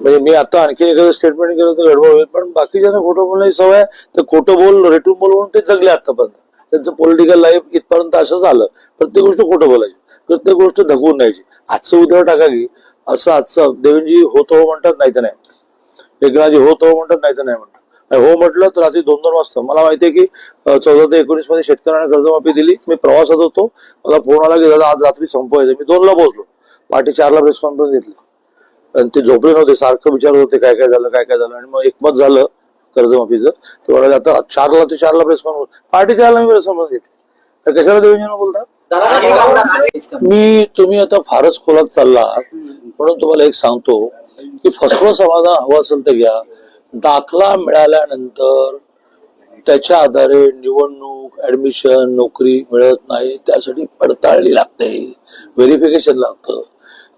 म्हणजे मी आता आणखी एखादं स्टेटमेंट केलं तर गडबड होईल पण बाकीच्यांना खोटं बोलण्याची सवय तर खोटं बोल रेटून बोल म्हणून ते जगले आतापर्यंत. त्यांचं पॉलिटिकल लाईफ इथपर्यंत असं झालं. प्रत्येक गोष्ट खोटं बोलायची. प्रत्येक गोष्ट धकवून न्यायची. आजचं उद्या टाका की असं आजचं देवेंजी होत हो म्हणतात नाही तर नाही. एकनाथजी होत हो म्हणतात नाही तर नाही म्हणतात हो म्हटलं तर रात्री दोन दोन वाजता. मला माहितीये की चौदा ते एकोणीसमध्ये शेतकऱ्यांना कर्जमाफी दिली. मी प्रवासात होतो. मला फोन आला की दादा आज रात्री संपवायचं मी दोनला पोहोचलो. पहाटे चारला प्रेस कॉन्फरन्स घेतली. आणि ते झोपले नव्हते सारखं विचारत होते काय काय झालं काय काय झालं. आणि मग एकमत झालं कर्जमाफीचं. ते म्हणाले आता चारला ते चारला प्रेस कॉन्फरन्स पार्टी चारला मी प्रेस कॉन्फरन्स घेतली. तर कशाला देवेंजीनं बोलता? मी तुम्ही आता फारच खोलात चालला आहात. म्हणून तुम्हाला एक सांगतो की फसवं समाधान हवं असेल तर घ्या. दाखला मिळाल्यानंतर त्याच्या आधारे निवडणूक ऍडमिशन नोकरी मिळत नाही. त्यासाठी पडताळणी लागते. व्हेरिफिकेशन लागतं.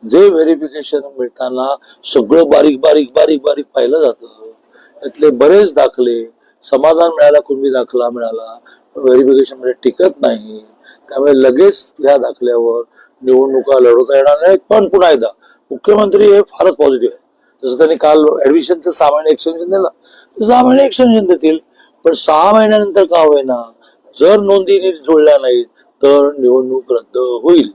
जे व्हेरिफिकेशन मिळताना सगळं बारीक बारीक बारीक बारीक पाहिलं जातं. त्यातले बरेच दाखले समाधान मिळाला कुणबी दाखला मिळाला व्हेरिफिकेशनमध्ये टिकत नाही. त्यामुळे लगेच या दाखल्यावर निवडणुका लढवता येणार नाही पण पुन्हा एकदा मुख्यमंत्री हे फारच पॉझिटिव्ह आहे जसं त्यांनी काल ऍडमिशनचं सहा महिने एक्सटेन्शन दिलं. तर सहा महिने एक्सटेन्शन देतील पण सहा महिन्यानंतर का होईना जर नोंदी नीट जुळल्या नाहीत तर निवडणूक रद्द होईल.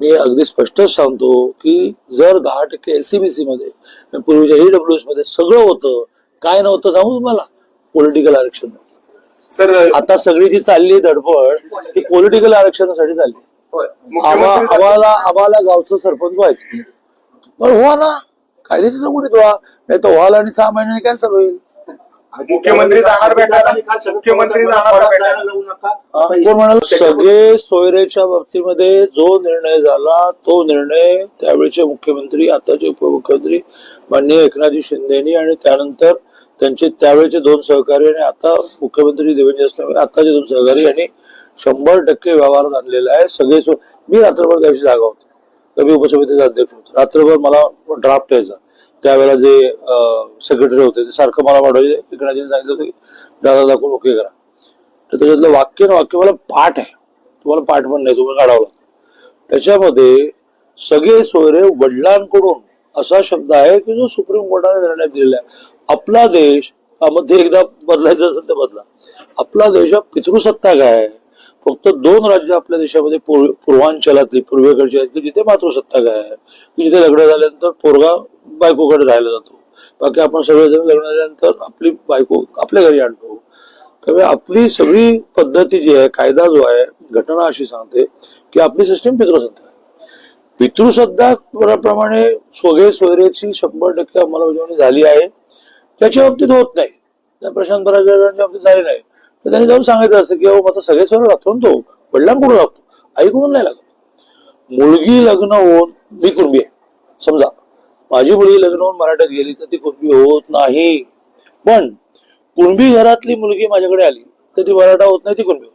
मी अगदी स्पष्टच सांगतो की जर दहा टक्के एसीबीसी मध्ये पूर्वीच्या ईडब्ल्यूएसमध्ये सगळं होतं काय नव्हतं सांगू तुम्हाला? पॉलिटिकल आरक्षण सर आता सगळी जी चालली धडपड ती पॉलिटिकल आरक्षणासाठी चालली आम्हाला आम्हाला गावचं सरपंच व्हायचं. पण व्हा ना कायद्याची चौकटीत व्हा. नाही तर व्हाल आणि सहा महिन्याने कॅन्सल होईल. मुख्यमंत्री जाणार भेटायला? मुख्यमंत्री जाणार भेटायला? सगळे सोयरेच्या बाबतीमध्ये जो निर्णय झाला तो निर्णय त्यावेळेचे मुख्यमंत्री आताचे उपमुख्यमंत्री माननीय एकनाथजी शिंदेनी आणि त्यानंतर त्यांचे त्यावेळेचे दोन सहकारी आणि आता मुख्यमंत्री देवेंद्र असल्यामुळे आताचे दोन सहकारी यांनी शंभर टक्के व्यवहारात आणलेला आहे. सगळे मी रात्रभर त्याची जागा होतो. तर मी उपसमितीचा अध्यक्ष होतो. रात्रभर मला ड्राफ्ट यायचा त्यावेळेला जे सेक्रेटरी होते ते सारखं मला वाढवायचे एकनाथजीने सांगितलं होतं की दादा दाखवून ओके करा. तर त्याच्यातलं वाक्य ना वाक्य मला पाठ आहे. तुम्हाला पाठ पण नाही तुम्हाला काढावं लागतं. त्याच्यामध्ये सगळे सोयरे वडिलांकडून असा शब्द आहे की जो सुप्रीम कोर्टाने निर्णय दिलेला आहे. आपला देशमध्ये एकदा बदलायचं असेल तर बदला. आपला देश हा पितृसत्ता काय आहे. फक्त दोन राज्य आपल्या देशामध्ये पूर्व- पूर्वांचलातली पूर्वेकडची आहेत की जिथे काय आहे. की जिथे लग्न झाल्यानंतर पोरगा बायकोकडे राहायला जातो. बाकी आपण सगळेजण लग्न झाल्यानंतर आपली बायको आपल्या घरी आणतो. त्यामुळे आपली सगळी पद्धती जी आहे कायदा जो आहे घटना अशी सांगते की आपली सिस्टीम पितृसत्ता आहे. पितृसत्ता प्रमाणे सोगे सोयरेची शंभर टक्के अंमलबजावणी झाली आहे. त्याच्या बाबतीत होत नाही. त्या प्रशांत बाबतीत झाली नाही. तर त्यांनी जाऊन सांगितलं असतं की अहो आता सगळे सोयरे लागतो ना तो. वडिलांकडून लागतो आईकडून नाही लागत. मुलगी लग्न होऊन मी कुणबी आहे. समजा माझी मुलगी लग्न होऊन मराठ्यात गेली तर ती कुणबी होत नाही. पण कुणबी घरातली मुलगी माझ्याकडे आली तर ती मराठा होत नाही ती कुणबी होत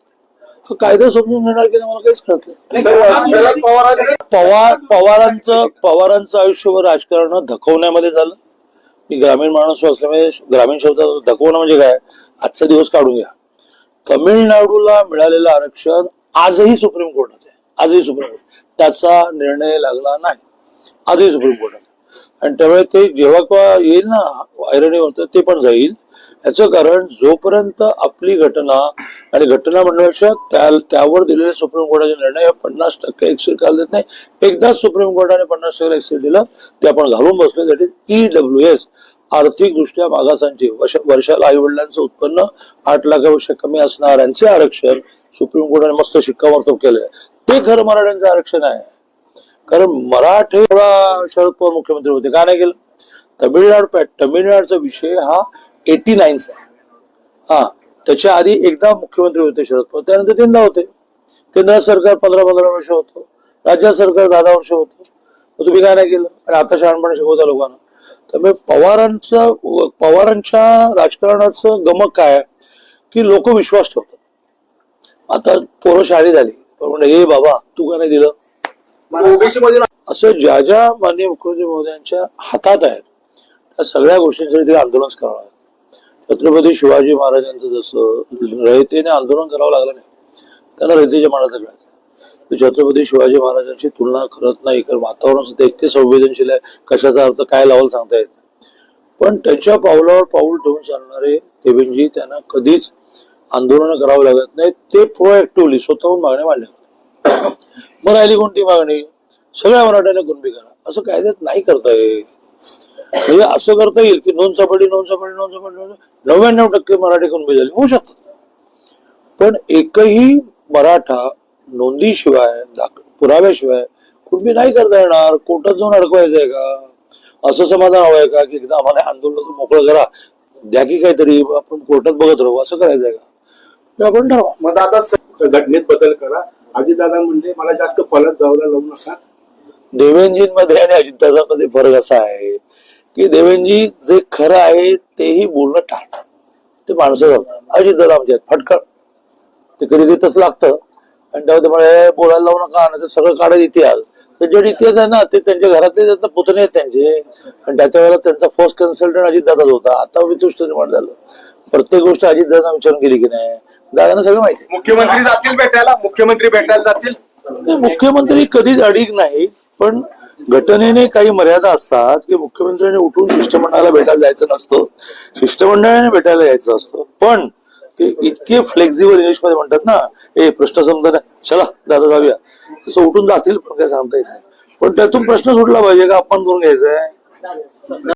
हा कायदा समजून घेणार की नाही मला काहीच कळत नाही. पवार पवारांचं पवारांचं आयुष्यभर राजकारण धकवण्यामध्ये झालं. मी ग्रामीण माणूस असल्यामुळे ग्रामीण शब्दात धकवणं म्हणजे काय? आजचा दिवस काढून घ्या. तमिळनाडूला मिळालेलं आरक्षण आजही सुप्रीम कोर्टात आहे. आजही सुप्रीम कोर्ट. त्याचा निर्णय लागला नाही. आजही सुप्रीम कोर्टात आणि त्यामुळे ते जेव्हा केव्हा येईल ना ऐरणी होतं ते पण जाईल. याचं कारण जोपर्यंत आपली घटना आणि घटना म्हणण्यापेक्षा त्या त्यावर दिलेले सुप्रीम कोर्टाचे निर्णय पन्नास टक्के एक्सेल काल देत नाही. एकदाच सुप्रीम कोर्टाने पन्नास टक्के एक्सेल दिलं ते आपण घालून बसलो that is E W S आर्थिकदृष्ट्या मागासांचे. वर्ष वर्षाला आईवडिलांचं उत्पन्न आठ लाखापेक्षा कमी असणाऱ्यांचे आरक्षण सुप्रीम कोर्टाने मस्त शिक्कामोर्तब केलंय. ते खरं मराठ्यांचं आरक्षण आहे. कारण मराठे जेव्हा शरद पवार मुख्यमंत्री होते. का नाही गेलं तमिळनाडू तमिळनाडूचा विषय हा एटी नाईनचा आहे. हा त्याच्या आधी एकदा मुख्यमंत्री होते शरद पवार. त्यानंतर तीनदा होते. केंद्र सरकार पंधरा पंधरा वर्ष होतं. राज्य सरकार दहा दहा वर्ष होतं. तुम्ही काय नाही केलं? आणि आता शहाणपणे शिकवता लोकांना त्यामुळे पवारांचं पवारांच्या राजकारणाचं गमक काय? की लोक विश्वास ठेवतात. आता पोरं शाळी झाली पण म्हणजे हे बाबा तू का नाही दिलं? असं ज्या ज्या माननीय मुख्यमंत्री महोदयांच्या हातात आहेत त्या सगळ्या गोष्टींसाठी ते आंदोलन करावं छत्रपती शिवाजी महाराजांचं जसं रयतेने आंदोलन करावं लागलं नाही त्यांना रयतेच्या मनात तो छत्रपती शिवाजी महाराजांची तुलना करत नाही कारण वातावरण सुद्धा इतके संवेदनशील आहे. कशाचा अर्थ काय लावल सांगता येत पण त्यांच्या पावलावर पाऊल ठेवून चालणारे देवेंजी त्यांना कधीच आंदोलन करावं लागत नाही. ते प्रोएक्टिव्हली स्वतःहून मागण्या मांडल्या मग राहिली कोणती मागणी? सगळ्या मराठ्यांना कुणबी करा. असं कायद्यात नाही करता येईल म्हणजे असं करता येईल की नोंद सापडली नोंद सापडली नोंद सापडली नव्याण्णव टक्के मराठी कुणबी झाली. होऊ शकतात पण एकही मराठा नोंदीशिवाय पुराव्याशिवाय कुणबी नाही करता येणार. कोर्टात जाऊन अडकवायचंय का? असं समाधान हवंय का की एकदा आम्हाला आंदोलन मोकळं करा? द्या की काहीतरी आपण कोर्टात बघत राहू. असं करायचंय का? आपण ठरवा. मग स- घटनेत बदल करा. अजितदादा म्हणले मला जास्त फलत जाऊला लावू नका. देवेंजींमध्ये आणि अजितदादामध्ये फरक असा आहे की देवेंजी जे खरं आहे तेही बोलणं टाळतात. ते माणसं जातात. अजितदादा आहेत फटकळ. ते कधी कधी तसं लागतं. आणि तेव्हा ते म्हणे बोलायला लावू नका नाही तर सगळं काढत इतिहास. तर जे इतिहास आहे ना ते त्यांच्या घरातले त्यांना पुतणे आहेत त्यांचे आणि त्याच्या वेळेला त्यांचा फर्स्ट कन्सल्टंट अजितदादाच होता. आता वितुष्ट निर्माण झालं. प्रत्येक गोष्ट अजितदादा विचारून केली की नाही? दादांना सगळं माहिती. मुख्यमंत्री जातील भेटायला? मुख्यमंत्री भेटायला जातील? मुख्यमंत्री कधीच अडीक नाही पण घटनेने काही मर्यादा असतात की मुख्यमंत्र्यांनी उठून शिष्टमंडळाला भेटायला जायचं नसतं. शिष्टमंडळाने भेटायला यायचं असतं. पण ते इतके फ्लेक्झिबल इंग्लिशमध्ये म्हणतात ना ए प्रश्न समजा चला दादा जाऊया. तसं उठून जातील पण काय सांगता येत नाही. पण त्यातून प्रश्न सुटला पाहिजे का? आपण करून घ्यायचा आहे